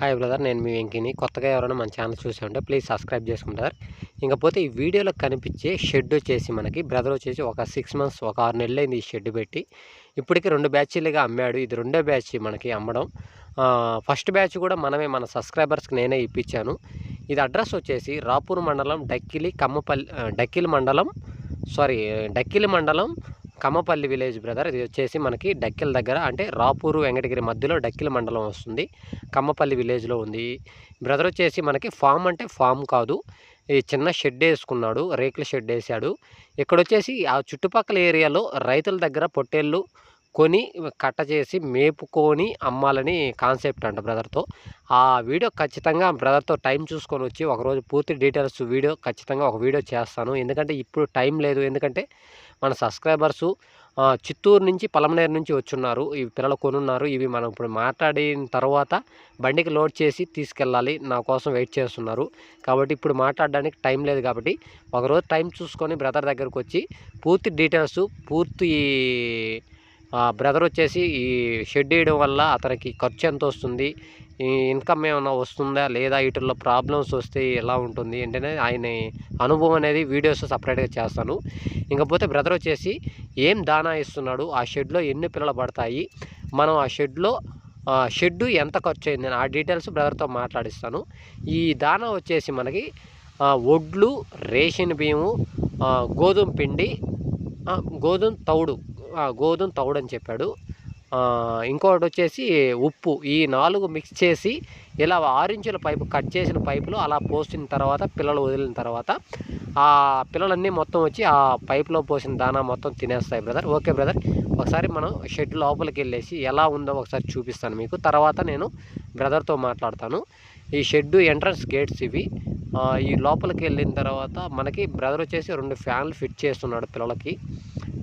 Hi brother నేను మీ వెంకిని. కొత్తగా ఎవరైనా మన ఛానల్ చూసి ఉంటే ప్లీజ్ సబ్స్క్రైబ్ చేసుకుంటారు ఇంకపోతే ఈ వీడియోలో కనిపించే షెడ్ వచ్చేసి మనకి బ్రదర్ వచ్చేసి ఒక సిక్స్ మంత్స్ ఒక ఆరు నెలలు అయింది ఈ షెడ్ పెట్టి. ఇప్పటికి రెండు బ్యాచ్లుగా అమ్మాడు. ఇది రెండో బ్యాచ్ మనకి అమ్మడం. ఫస్ట్ బ్యాచ్ కూడా మనమే మన సబ్స్క్రైబర్స్కి నేనే ఇప్పించాను. ఇది అడ్రస్ వచ్చేసి రాపూర్ మండలం డక్కిలి కమ్మపల్లి డక్కిలి మండలం సారీ డక్కిలి మండలం కమ్మపల్లి విలేజ్ బ్రదర్ ఇది వచ్చేసి మనకి డక్కిల దగ్గర అంటే రాపూరు వెంకటగిరి మధ్యలో డక్కిల మండలం వస్తుంది. కమ్మపల్లి విలేజ్లో ఉంది. బ్రదర్ వచ్చేసి మనకి ఫామ్ అంటే ఫామ్ కాదు. ఈ చిన్న షెడ్ వేసుకున్నాడు రేకుల షెడ్ వేసాడు. ఇక్కడ వచ్చేసి ఆ చుట్టుపక్కల ఏరియాలో రైతుల దగ్గర పొట్టేళ్ళు కొని కట్ట చేసి మేపుకొని అమ్మాలని కాన్సెప్ట్ అంట బ్రదర్తో. ఆ వీడియో ఖచ్చితంగా బ్రదర్తో టైం చూసుకొని వచ్చి ఒకరోజు పూర్తి డీటెయిల్స్ వీడియో ఖచ్చితంగా ఒక వీడియో చేస్తాను. ఎందుకంటే ఇప్పుడు టైం లేదు. ఎందుకంటే మన సబ్స్క్రైబర్సు చిత్తూరు నుంచి పలమనేరు నుంచి వచ్చున్నారు. ఇవి పిల్లలు కొనున్నారు. ఇవి మనం ఇప్పుడు మాట్లాడిన తర్వాత బండికి లోడ్ చేసి తీసుకెళ్ళాలి. నా కోసం వెయిట్ చేస్తున్నారు. కాబట్టి ఇప్పుడు మాట్లాడడానికి టైం లేదు కాబట్టి ఒకరోజు టైం చూసుకొని బ్రదర్ దగ్గరకు వచ్చి పూర్తి డీటెయిల్స్ పూర్తి బ్రదర్ వచ్చేసి ఈ షెడ్ వేయడం వల్ల అతనికి ఖర్చు ఎంత వస్తుంది ఇన్కమ్ ఏమైనా వస్తుందా? లేదా వీటిల్లో ప్రాబ్లమ్స్ వస్తే ఎలా ఉంటుంది? ఏంటనే ఆయన అనుభవం అనేది వీడియోస్ సపరేట్గా చేస్తాను. ఇంకపోతే బ్రదర్ వచ్చేసి ఏం దానా ఇస్తున్నాడు? ఆ షెడ్లో ఎన్ని పిల్లలు పడతాయి? మనం ఆ షెడ్లో ఆ షెడ్ ఎంత ఖర్చు అయింది అని ఆ డీటెయిల్స్ బ్రదర్తో మాట్లాడిస్తాను. ఈ దానా వచ్చేసి మనకి ఒడ్లు రేషన్ బియ్యము గోధుమ పిండి గోధుమ తౌడు గోధుమ తౌడు అని చెప్పాడు. ఇంకోటి ఇంకొకటి వచ్చేసి ఉప్పు. ఈ నాలుగు మిక్స్ చేసి ఇలా ఆరించుల పైపు కట్ చేసిన పైపులు అలా పోసిన తర్వాత పిల్లలు వదిలిన తర్వాత ఆ పిల్లలన్నీ మొత్తం వచ్చి ఆ పైపులో పోసిన దానా మొత్తం తినేస్తాయి బ్రదర్. Okay brother. ఒకసారి మనం షెడ్ లోపలికి వెళ్ళేసి ఎలా ఉందో ఒకసారి చూపిస్తాను మీకు. తర్వాత నేను బ్రదర్తో మాట్లాడతాను. ఈ షెడ్ ఎంట్రన్స్ గేట్స్ ఇవి. ఈ లోపలికి వెళ్ళిన తర్వాత మనకి బ్రదర్ వచ్చేసి రెండు ఫ్యాన్లు ఫిట్ చేస్తున్నాడు పిల్లలకి.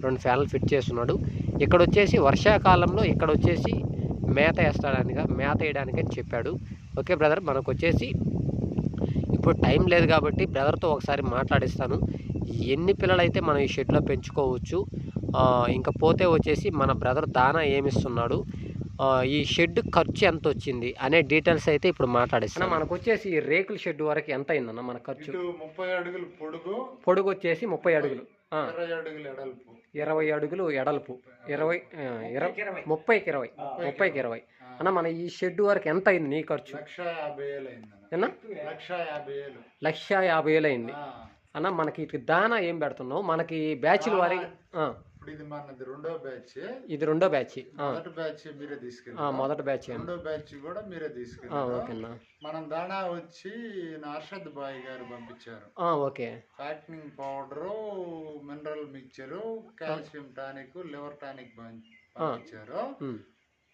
రెండు ఫ్యాన్లు ఫిట్ చేస్తున్నాడు. ఇక్కడ వచ్చేసి వర్షాకాలంలో ఇక్కడ వచ్చేసి మేత వేస్తాడానికి మేత వేయడానికి అని చెప్పాడు. ఓకే బ్రదర్ మనకు వచ్చేసి ఇప్పుడు టైం లేదు కాబట్టి బ్రదర్తో ఒకసారి మాట్లాడిస్తాను. ఎన్ని పిల్లలైతే మనం ఈ షెడ్లో పెంచుకోవచ్చు ఆ, ఇంకా పోతే వచ్చేసి మన బ్రదర్ దానా ఏమిస్తున్నాడు ఆ, ఈ షెడ్ ఖర్చు ఎంత వచ్చింది అనే డీటెయిల్స్ అయితే ఇప్పుడు మాట్లాడిస్తాను. మనకు వచ్చేసి ఈ రేకుల షెడ్ వరకు ఎంత అయిందన్న మన ఖర్చు? ముప్పై అడుగులు పొడుగు. పొడుగు వచ్చేసి ముప్పై అడుగులు. ఇరవై అడుగులు ఎడల్పు. ఇరవై అడుగులు ఎడల్పు. ఇరవై ముప్పైకి ఇరవై ముప్పైకి ఇరవై అన్న మన ఈ షెడ్ వరకు ఎంత అయింది నీ ఖర్చు? లక్ష యాభై వేలు అయింది ఏనా లక్ష యాభై వేలు. లక్ష యాభై వేలు అయింది. అన్న మనకి ఇటు దానా ఏం పెడుతున్నావు? మనకి బ్యాచ్ల వారి ఆ, ఇప్పుడు ఇది మనది రెండో బ్యాచ్. ఇది రెండో బ్యాచ్. మొదటి బ్యాచ్ మీరే ఆ, తీసుకెళ్ళారు మొదటి బ్యాచ్ రెండో బ్యాచ్ కూడా మీరే ఓకేనా మనం దాణా వచ్చి నార్షద్ బాయ్ గారు పంపించారు. Okay. Fattening powder mineral mixture calcium tonic liver tonic పంపించారు.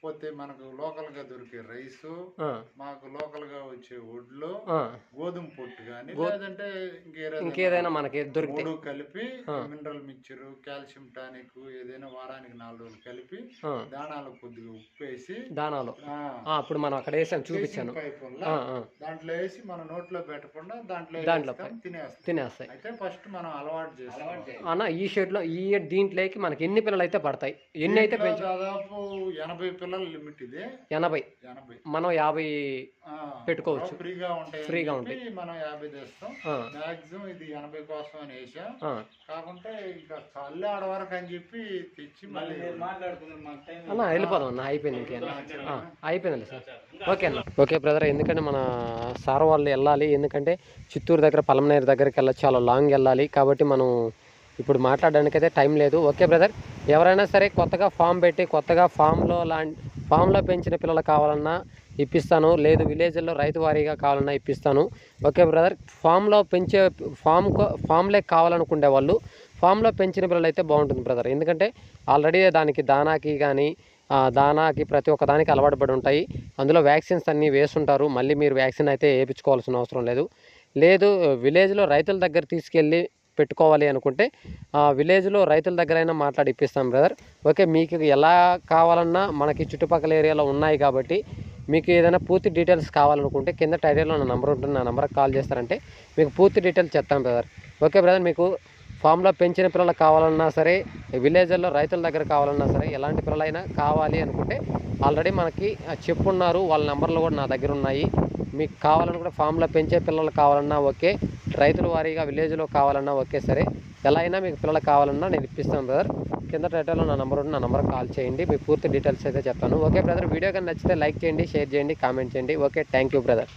పోతే మనకు లోకల్గా దొరికే రైసు ఆ, మాకు లోకల్గా వచ్చే వడ్లు ఆ, గోధుమ పొట్టు కానీ లేదంటే ఇంకేదైనా మనకి దొరికితే. మూడు కలిపి. మినరల్ మిక్చర్ కాల్షియం టానిక్ ఏదైనా వారానికి నాలుగు రోజులు కలిపి దానాలు కొద్దిగా ఉప్పు వేసి దానాలు అప్పుడు మనం అక్కడ వేసాను చూపించాను. దాంట్లో వేసి మన నోట్లో పెట్టకుండా దాంట్లో దాంట్లో తినేస్తాయి. అయితే ఫస్ట్ మనం అలవాటు చేస్తాం. అన్న ఈ షెడ్లో ఈ దీంట్లోకి మనకి ఎన్ని పిల్లలు అయితే పడతాయి? ఎన్ని అయితే దాదాపు ఎనభై పిల్లల లిమిట్ ఇది. ఎనభై. ఎనభై. మనం యాభై పెట్టుకోవచ్చు. ఫ్రీగా ఉంటాయి ఫ్రీగా చెప్పి మనం యాభై తెస్తాం. మాక్సిమం ఇది ఎనభై కోసం అని వేసాం. కాకుంటే ఇంకా చల్లి ఆడ వరకు అని చెప్పి తెచ్చి మళ్ళీ అన్న వెళ్ళిపోదాం అన్న అయిపోయింది ఇంకేనా ఆ, అయిపోయిందండి సార్. ఓకే అన్న. ఓకే బ్రదర్ ఎందుకంటే మన సార్ వాళ్ళు వెళ్ళాలి ఎందుకంటే చిత్తూరు దగ్గర పలమనేరు దగ్గరికి వెళ్ళాలి చాలా లాంగ్ వెళ్ళాలి. కాబట్టి మనం ఇప్పుడు మాట్లాడడానికి అయితే టైం లేదు. ఓకే బ్రదర్ ఎవరైనా సరే కొత్తగా ఫామ్ పెట్టి కొత్తగా ఫామ్లో లా ఫామ్లో పెంచిన పిల్లలు కావాలన్నా ఇప్పిస్తాను. లేదు విలేజ్లో రైతు వారీగా కావాలన్నా ఇప్పిస్తాను. ఓకే బ్రదర్ ఫామ్లో పెంచే ఫామ్ ఫామ్లే కావాలనుకునే వాళ్ళు ఫామ్లో పెంచిన పిల్లలు అయితే బాగుంటుంది బ్రదర్. ఎందుకంటే ఆల్రెడీ దానికి దానాకి కానీ దానాకి ప్రతి ఒక్క దానికి అలవాటు పడి ఉంటాయి. అందులో వ్యాక్సిన్స్ అన్నీ వేస్తుంటారు. మళ్ళీ మీరు వ్యాక్సిన్ అయితే వేయించుకోవాల్సిన అవసరం లేదు. లేదు విలేజ్లో రైతుల దగ్గర తీసుకెళ్ళి పెట్టుకోవాలి అనుకుంటే ఆ విలేజ్లో రైతుల దగ్గరైనా మాట్లాడి ఇప్పిస్తాం బ్రదర్. ఓకే మీకు ఎలా కావాలన్నా మనకి చుట్టుపక్కల ఏరియాలో ఉన్నాయి కాబట్టి మీకు ఏదైనా పూర్తి డీటెయిల్స్ కావాలనుకుంటే కింద టైటిల్లో నా నెంబర్ ఉంటుంది నా నెంబర్కి కాల్ చేస్తారంటే మీకు పూర్తి డీటెయిల్స్ చెప్తాను బ్రదర్. ఓకే బ్రదర్ మీకు ఫామ్లో పెంచిన పిల్లలు కావాలన్నా సరే విలేజ్లో రైతుల దగ్గర కావాలన్నా సరే ఎలాంటి పిల్లలైనా కావాలి అనుకుంటే ఆల్రెడీ మనకి చెప్పున్నారు వాళ్ళ నెంబర్లు కూడా నా దగ్గర ఉన్నాయి. మీకు కావాలనుకుంటే ఫామ్లో పెంచే పిల్లలు కావాలన్నా ఓకే రైతుల వారీగా విలేజ్లో కావాలన్నా ఓకే సరే ఎలా అయినా మీకు పిల్లలు కావాలన్నా నేను ఇప్పిస్తాను బ్రదర్. కింద టైటిల్లో నా నెంబర్ నా నెంబర్ కాల్ చేయండి మీ పూర్తి డీటెయిల్స్ అయితే చెప్తాను. ఓకే బ్రదర్ వీడియో కానీ నచ్చితే లైక్ చేయండి షేర్ చేయండి కామెంట్ చేయండి. Okay thank you brother.